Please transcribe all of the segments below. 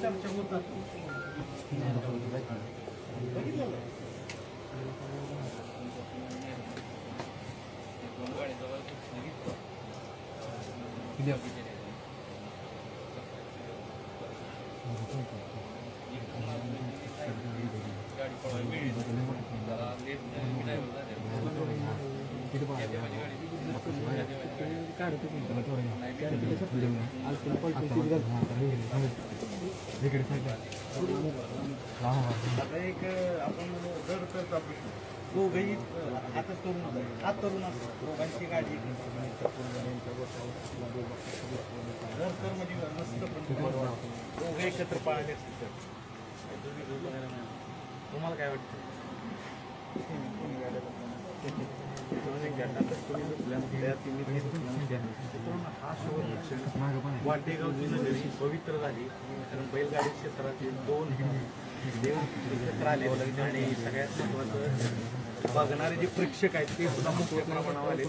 चर्चा होतात बघितलं ना? आता एक आपण जर करतो प्रश्न. दोघही हातच तरुण. हात तरुण असतात दोघांची गाडी जर तर म्हणजे मस्त पण दोघं एकत्र पाळले असतील तर. तुम्हाला काय वाटतं? हा शेवटचा क्षण नगरी पवित्र झाली. कारण बैलगाडी क्षेत्रातील दोन देव क्षेत्र आले आणि सगळ्यात महत्वाचं बघणारे जे प्रेक्षक आहेत ते सुद्धा मोठ्या प्रमाणावर आले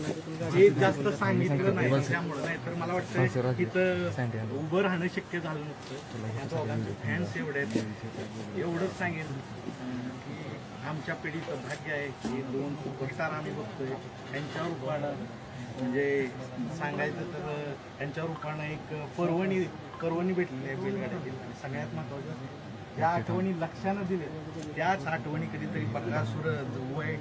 हे जास्त सांगितलं नाही त्यामुळं नाही. तर मला वाटतं तिथं उभं राहणं शक्य झालं नसतं. फॅन्स एवढे आहेत. एवढंच सांगेन. आमच्या पिढीचं भाग्य आहे की दोन सुपरस्टार आम्ही बघतोय. त्यांच्या रूपानं म्हणजे सांगायचं तर त्यांच्या रूपानं एक पर्वणी पर्वणी भेटलेली आहे बैलगाड्यातील. सगळ्यात महत्त्वाचं ज्या आठवणी लक्षानं दिले त्याच आठवणी कधीतरी बकासूर वय